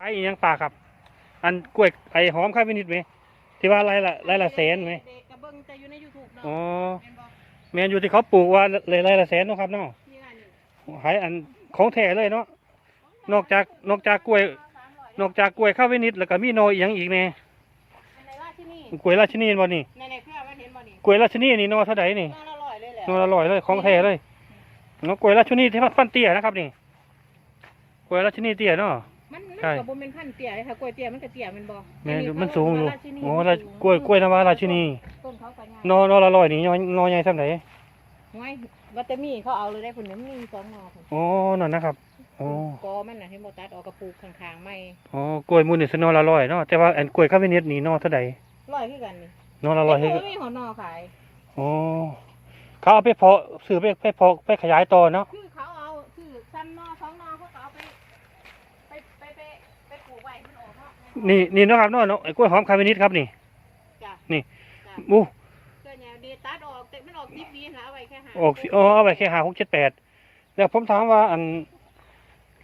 ไอ้อิหยังป่าครับ อันกล้วยไอ้หอมข้าววินิดไหมที่ว่าไรละไรละแสนไหมเด็กกระเบิ้งจะอยู่ใน YouTube เนาะอ๋อแม่นบ่แมนอยู่ที่เขาปลูกว่าเลยไรละแสนเนาะครับเนาะนี่ล่ะนี่ขายอันของแท้เลยเนาะนอกจากนอกจากกล้วย นอกจากกล้วยข้าววินิดแล้วก็มีโนออีหยังอีกแน่ในราชินีกล้วยราชินีบ่นี่ในในเครื่องมันเห็นบ่นี่กล้วยราชินีนี่โนอเท่าไหร่นี่น่าอร่อยเลยแหละโนออร่อยเลยของแท้เลยเนาะกล้วยราชินีที่ฟันเตี้ยนะครับนี่กล้วยราชินีเตี้ยเนาะ มันมันใช่ก็บ่แม่นพันธุ์เตี้ยเลยค่ะกล้วยเตี้ยมันก็เตี้ยแมันบ่แม่นอยู่อัมันสูงอยู่ราชินีโอ้รากล้วยกล้วยนวาราชินีต้นเขาก็ใหญ่นอนอละร้อยนี่นอนอใหญ่ซ้ำไหนไว้วัตเตอมี่เขาเอาเลยได้ผลนี้มีสองงอพุ่นอ๋อนั่นนะครับอ๋อกอมันน่ะให้บ่ตัดออกกระปุกข้างๆไม่อ๋อกล้วยมูลนี่สนอละร้อยเนาะแต่ว่าอันกล้วยข้าวเวนิดนี่นอเท่าใดร้อยคือกันนี่นอละร้อยแต่ให้ก็มีหัวนอขาย อ๋อเขาเอาไปเพาะซื้อไปไปเพาะไปขยายต่อเนาะ คือเขาเอาคือซ้ำนอสองนอเขาก็เอาไปไปไปไปไปปลูกไว้มันออกเนาะนี่นี่เนาะครับเนาะเนาะไอ้กล้วยหอมข้าวเวนิดครับนี่ จ้ะนี่ จ้ะอู้ก็เนี่ยดีตัดออกแต่มันออกดิบดีนะเอาไว้แค่หาออกสิอ๋อเอาไปแค่หาหกเจ็ดแปดแล้วผมถามว่าอัน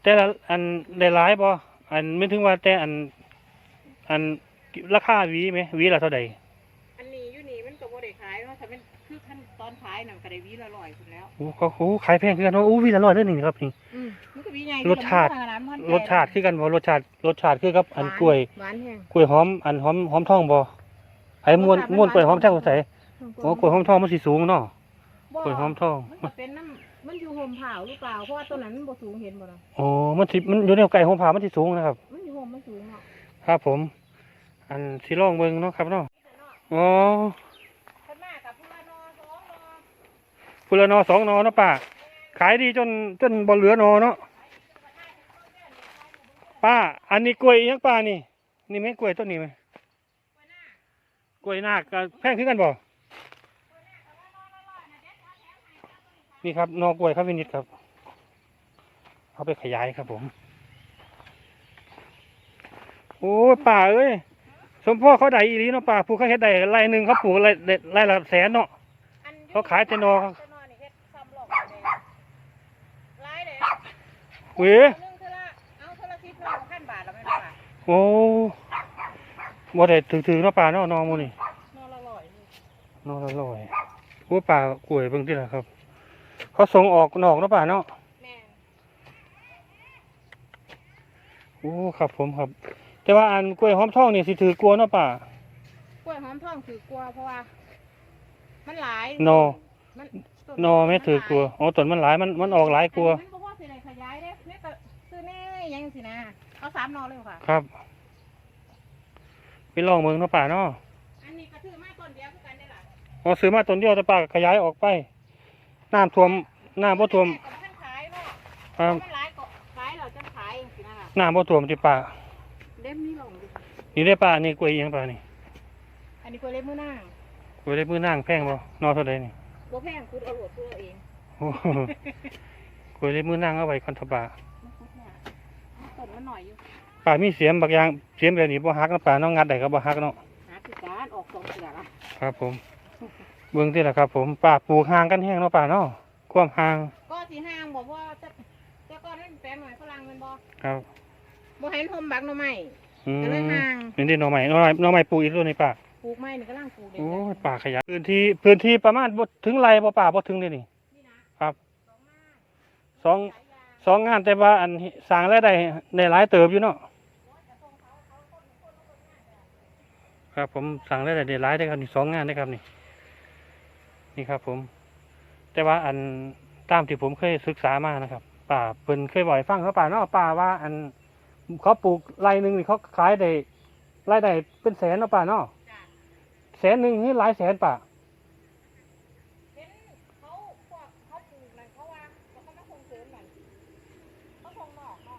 แต่ละอันได้หลายบ่อันไม่ถึงว่าแต่อัน อันราคาหวีไหมหวีละเท่าใด คือขั้นตอนขายน่ะก็ได้วีละร้อยพุ่นแล้วโอ้เขาโอ้ขายแพงคือกันเนาะอู้หวีละร้อยเด้อนี่ครับนี่ อืมมันก็วีใหญ่รสชาติ รสชาติคือกันบ่รสชาติรสชาติคือกับอันกล้วยหวานแฮงกล้วยหอมอันหอมหอมทองบ่ไอ้ม้วนม้วนกล้วยหอมแท้ใส่โอ้กล้วยหอมทองมันสิสูงเนาะกล้วยหอมทองมันก็เป็นน้ำมันอยู่ห่มเผาหรือเปล่าเพราะว่าต้นนั้นมันบ่สูงเห็นบ่ล่ะอ๋อมันสิมันอยู่ในไก่หอมผามันสิสูงนะครับ มันอยู่ห่มมันสูงเนาะครับผม อันสิลองเบิ่งเนาะครับเนาะอ๋อ ข้างหน้ากับพุ่นละนอสองนอ พุละนอสองนอเนาะป้าขายดีจนจนบ่เหลือนอเนาะป้า อันนี้กล้วยอิหยังป้านี่ นี่ไหมกล้วยต้นนี้ไหมกล้วยนาคก็แพงขึ้นกันบ่นี่ครับนอกล้วยครับวินิดครับ เอาไปขยายครับผม โอ้ยป่าเอ้ยสมพ่อเขาได้อีหลีเนาะป่าปลูกเขาเฮ็ดได้ไร่หนึ่งเขาปลูกไร่ไร่ละแสนเนาะอันเขาขายแต่นอ แต่นอนี่เฮ็ดซ้ำหลอกเลยหลายเลย เว้ยเอาหนึงเท่าละเอาเท่าละสิบเท่าละพันบาทแล้วแม่นบ่ล่ะโอ้บ่ได้ถือๆเนาะป่าเนาะนอหมูนี่นอละร้อยนี่นอละร้อยโอ้ป่ากล้วยเบิ่งที่ละครับ เขาส่งออกนอกเนาะป่าเนาะแม่นโอ้ครับผมครับ แต่ว่าอันกล้วยหอมทองนี่สิถือกลัวเนาะป่ากล้วยหอมทองถือกลัวเพราะว่า มันหลายนอ มันนอไม่ถือกลัวอ๋อต้นมันหลายมันมันออกหลายกลัว มันบ่พอสิได้ขยายเด้แม่ก็ซื้ อแน่ยังสินะเอาสามนอเลยค่ะ ครับ ไปลองเบิ่งเนาะป่าเนาะอันนี้ก็ถือมาต้นเดียวคือกันได้ล่ะอ๋อซื้อมาต้นเดียวแต่ป่าก็ขยายออกไปน้ำท่วมน้ำบ่ท่วมแก็บ่ทันขายเนาะครับมันหลายก็ขายเราจะขายจังซี่นะล่ะน้ำบ่ท่วมที่ป่าเล่มนี้ลงดินี่ได้ป่านี่กล้วยอิหยังป่านี่อันนี้กล้วยเล็บมือนางกล้วยได้มือนางแพงบ่นอเท่าใดนี่บ่แพงคุณเอาโหลดตัวเอง โอ้โหกล้วยได้มือนางเอาไว้คอนทบา มันคุดเนี่ยต้นมัน หน่อยอยู่ป่ามีเสียมบางอย่างเสียมแบบนี้บ่ฮักเนาะป่าเน้องงัดได้ก็บ่ฮักเนาะหาคือการออกสองเสือละครับ ผม เบิ่งที่ละครับ ผมป่าปลูกห่างกันแห้งเนาะป่าเนาะความห่างก็สิห้างบอกว่าแต่แต่ก่อนนั้นแปลงหน่อยฝรั่งแมันบ่ครับบ่เห็นห่มบักหน่อไม้อืมก็เลยห่างนี่ดิหน่อใหม่หน่อใหม่หน่อใหม่ปลูกอีกตัวนี่ป่าปลูกไม้นี่ก็ล่างปลูกเด็โอ้ยป่าขยายพื้นที่พื้นที่ประมาณบ่ถึงไรบ่ป่าบ่ถึงเลยนี่นี่นะครับสอง สองงานแต่ว่าอันสร้างรายได้ได้หลายเติบอยู่เนาะครับผมสั่งรายได้ได้หลายได้อครับนี่สองงานได้อครับนี่นี่ครับ ผม แต่ว่าอันตามที่ผมเคยศึกษามานะครับ ป่าเพิ่นเคยบ่อยฟังเขาป่าเนาะป่าว่า อันเขาปลูกไรหนึ่งนี่เขาขายได้รายได้เป็นแสนเนาะป่าเนาะจ้ะแสนหนึ่งนี่หลายแสนป่า เห็นเขาพวกเขาปลูกนั่นเขาว่าเขาก็มาคงเสริมกันเขาคงนอกเนาะ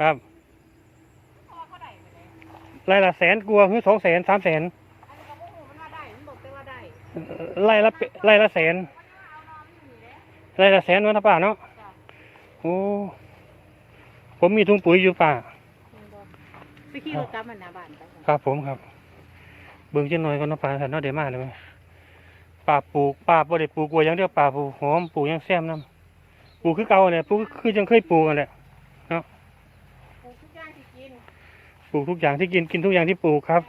ครับเพราะว่าเขาได้ไปเลยรายละแสนกลัวาคือสองแสนสามแสนอันนี้ก็บ่ฮู้มันว่าได้มันบอกแต่ว่าได้รายละเปรายละแสนมันว่าเอานอนอยู่นี่เด้รายละแสนเนาะป่าเนาะจ้ะโอ้ผมมีถุงปุ๋ยอยู่ป่ามันบอกไปขี่รถกลับมันหน้าบ้านไปครับผมครับ เบิ่งจังหน่อยก่อนเนาะป่าถ้าเนาะเดี๋ยวมาเลยไหมป่าปลูกป่าบ่ได้ปลูกกลัวอย่างเดียวป่าปลูกหอมปลูกหยังแซมน้ำปลูกคือเก่าเนี่ยปลูกคือจังเคยปลูกกันแหละ ปลูกทุกอ อย่างที่กิน ปลูกทุกอย่างที่กินกินทุกอย่างที่ปลูกครับ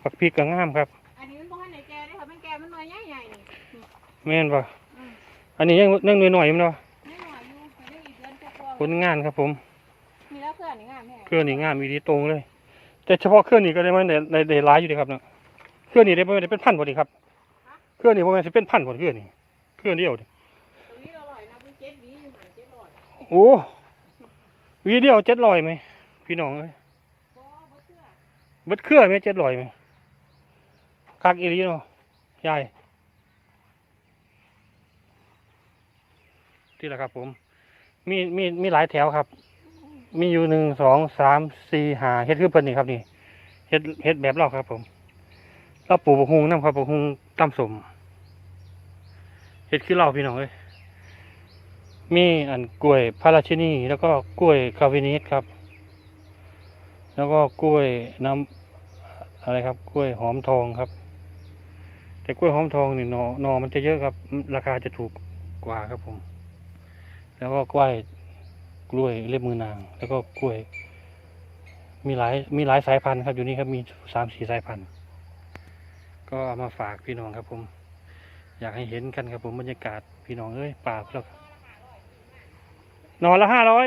แม่นผักพริกก็งามครับ อันนี้มันบ่ทันได้แก่เด้อค่ะมันแก่มันหน่วยใหญ่ๆนี่แม่นปะอืมอันนี้ยังยังหน่อยๆมันเนาะนี่หน่อยอยู่มันยังอีกเดือนกว่าผลงานครับผม ๆมีแล้วเพื่อนนี่งามแท้เครื่องนี่งามมีดีตรงเลย แต่เฉพาะเครื่องนี้ก็ได้มาในในในร้ายอยู่ดีครับเนาะเครื่องนี้ได้ไม่ได้เป็นพันพอดีครับ เครื่องนี้พอมันจะเป็นพันพอดีเครื่องนี้เครื่องเดียวดิตรงนี้อร่อยนะมันเจ็ดหวีอยู่หันเจ็ดร้อยโอ้วีเดียวเจ็ดร้อยไหมพี่น้องเอ้ยบ่บ่เชื่อ เบิดเครื่องไหมเจ็ดร้อยไหมคักอีหลีเนาะยายที่ละครับผม มีมีมีหลายแถวครับ มีอยู่หนึ่งสองสามสี่หาเฮ็ดคือเพิ่นนี่ครับนี่เฮ็ดเฮ็ดแบบเราครับ ผมเราปลูกบกฮุงน้ำครับบกฮุงตั้มสมเฮ็ดคือเราพี่น้องเอ้ยมีอันกล้วยพาราชินีแล้วก็กล้วยคาเวนิสครับ แล้วก็กล้วยน้ำอะไรครับ กล้วยหอมทองครับ แต่กล้วยหอมทองนี่หนอหนอมันจะเยอะครับ ราคาจะถูกกว่าครับผม แล้วก็กล้วยกล้วยเล็บมือนาง แล้วก็กล้วย มีหลายมีหลายสายพันธุ์ครับ อยู่นี่ครับมีสามสี่สายพันธุ์ ก็เอามาฝากพี่น้องครับผม อยากให้เห็นกันครับผมบรรยากาศพี่น้องเอ้ยป่าเรานอนละห้าร้อย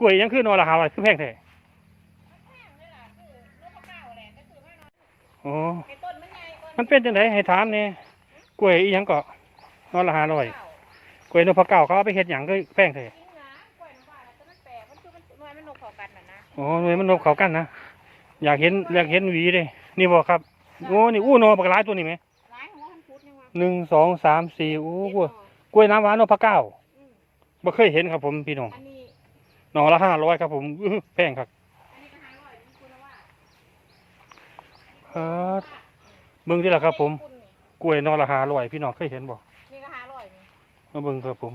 กล้วยยังคือนอนละห้าร้อยคือแพงแท้ แพงเลยล่ะคือลูกมะพร้าวแหละแต่คือไม่น้อย อ๋อไอ้ต้นมันใหญ่ต้นมันเป็นจังไดให้ถามเนี่ยกล้วยอีหยังก็นอนละห้าร้อยเก่ากล้วยนพเก้าเขาเอาไปเฮ็ดหยังก็แพงแท้จริงนะกล้วยน้ำว้าแล้วแต่มันแปลกมันคือมันหน่วยมันนกเข้ากันน่ะนะอ๋อหน่วยมันนบเขากันนะ อยากเห็นอยากเห็นหวีเลย นี่บอกครับ โอ้ นี่อู้นอปากหลายตัวนี่ไหมหลายหัวมันพุดยังว่าหนึ่งสองสามสี่อู้กล้วยเจ็ดหน่อกล้วยน้ำหวานนพเก้าอืมบ่เคยเห็นครับผมพี่น้องอันนี้ หนอละห้าร้อยครับผมอื้อแพงครับ อันนี้ก็ห้าร้อยนี่คุณว่า เออเบิ่งที่ละครับ ผมคุณนี่กล้วยหนอละห้าร้อยพี่น้องเคยเห็นบ่นี่ก็ห้าร้อยนี่มาเบิ่งครับผม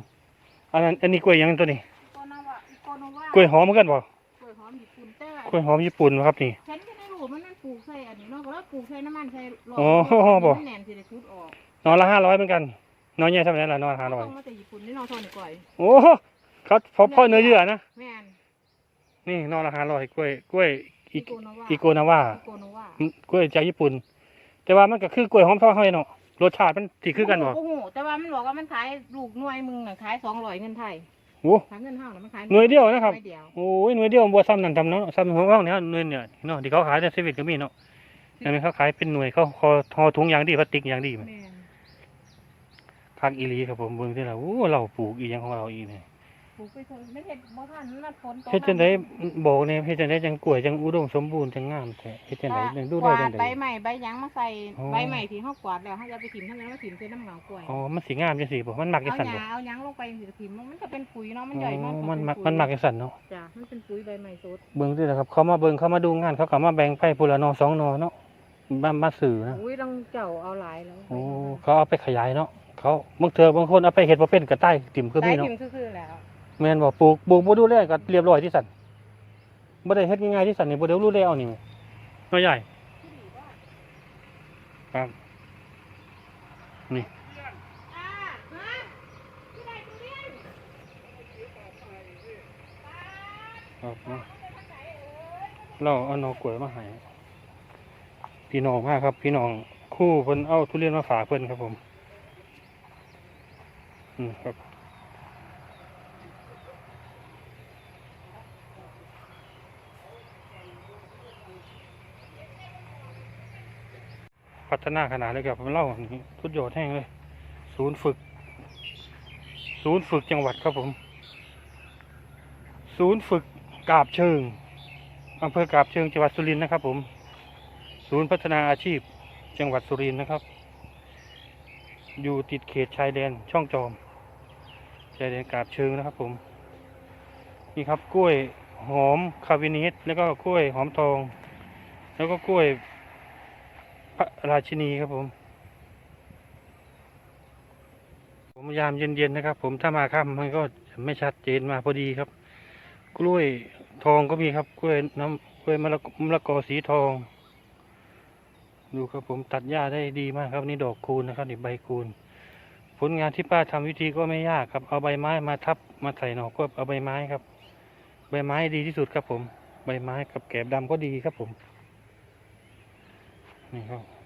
อันนั้นอันนี้กล้วยหยังตัวนี้ โกโนวะโกโนวะกล้วยหอมเหมือนกันบ่กล้วยหอมญี่ปุ่นแต่กล้วยหอมญี่ปุ่นครับนี่ ฉันก็ได้รู้มันนั่นปลูกใส่อันนี้เนาะก็แล้วปลูกใส่น้ำมันใส่หลอดอ๋อบ่ มันแหนมสิได้ชุดออกหนอละห้าร้อยเหมือนกันหนอใหญ่เท่าไหร่ละหนอละห้าร้อยต้องมาแต่ญี่ปุ่นนี่น้องทอนก่อย โอ้เขาพอพ่อเนื้อเยื่อนะแม่นนี่หนอละห้าร้อยกล้วยกล้วย อีอีโกโนวะอีโกนาว่าอีโกโนวะกล้วยจากญี่ปุ่น แต่ว่ามันก็คือกล้วยหอมทองเฮาเนาะรสชาติมันสิคือกันบ่โอ้โหแต่ว่ามันบอกว่ามันขายลูกหน่วยมึงน่ะขายสองร้อยเงินไทยโอ้ขายเงินเท่าน่ะมันขายหน่วยเดียวนะครับหน่วยเดียวโอ้ยหน่วยเดียวบ่ซ้ำนั่นทำเนาะซ้ำหัวห้องเนี่ยหน่วยเนี่ยเนาะที่เขาขายในเซเว่นก็มีเนาะอันนี้เขาขายเป็นหน่วยเขาคอทอถุงอย่างดีพลาสติกอย่างดีแม่แม่นคักอีหลีครับผมเบิ่งที่ละโอ้เราปลูกอีหยังของเราอีนี่ ปลูกไปเถอะไม่เห็นบ่ทันมันฝนตกเฮ็ดจังได๋บอกเนี่ยเฮ็ดจังได๋จังกล้วยจังอุดมสมบูรณ์จังงามแท้เฮ็ดจังได๋จังดูกได้วาจัดงได๋ใบใหม่ใบหยังมาใส่อ๋อ ใบใหม่ที่เฮากวาดแล้วเฮาจะเอาไปถิ่มเฮาจะเอาไปถิ่มใส่น้ำเหงากล้วยอ๋อ มันสิงามจังซี่บ่มันมักจัเอางซั่นหบ่ญ้าเอาหยังลงไปสิถิ่มมันก็เป็นปุ๋ยเนาะมันอ๋ใหญ่มากอมันมักมันมักจังซั่นเนาะ จ้ะมันเป็นปุ๋ยใบใหม่สดเบิ่งที่ละครับเขามาเบิ่งเขามาดูงานเขาก็มาแบ่งไปพุ่นละหนอสองหนอเนาะบ้านมาสื่อนะอุ้ยต้องเจ้าเอาหลายแล้วโอ้เขาเอาไปขยายเนาะเขาบางเถื่อบางคนเอาไปเห็ดบ่เป็นก็ใต้ติ่มคือได้มีเนาะ ถิ่มคือๆแล้ว แม่นบ่ปลูกปลูกบ่ดูแลก็เรียบร้อยที่สั่นบ่ได้เฮ็ดง่ายๆที่สั่นนี่บ่ได้รู้แลเอานี่น้อยใหญ่ครับนี่ครับเนาะเราเอาหนอกล้วยมาให้พี่น้องมาครับ พี่น้องคู่เพิ่นเอาทุเรียนมาฝากเพิ่นครับผม อืมครับ พัฒนาขนาดเลยครับผมเล่าทุดยอดแห้งเลย ศูนย์ฝึก ศูนย์ฝึกจังหวัดครับผม ศูนย์ฝึกกาบเชิงอำเภอกาบเชิงจังหวัดสุรินทร์นะครับ ผม ศูนย์พัฒนาอาชีพจังหวัดสุรินทร์นะครับ อยู่ติดเขตชายแดนช่องจอม ชายแดนกาบเชิงนะครับ ผม นี่ครับกล้วยหอมคาวินิสแล้วก็กล้วยหอมทอง แล้วก็กล้วย พระราชินีครับผม ผมยามเย็นๆนะครับ ผมถ้ามาค่ำมันก็ไม่ชัดเจนมาพอดีครับ กล้วยทองก็มีครับกล้วยน้ำกล้วยมะละกอมะละกอสีทอง ดูครับผมตัดหญ้าได้ดีมากครับนี่ดอกคูณนะครับนี่ใบคูณผลงานที่ป้าทำวิธีก็ไม่ยากครับ เอาใบไม้มาทับมาใส่หน่อก็เอาใบไม้ครับ ใบไม้ดีที่สุดครับผม ใบไม้กับแกบดำก็ดีครับผม นี่ครับ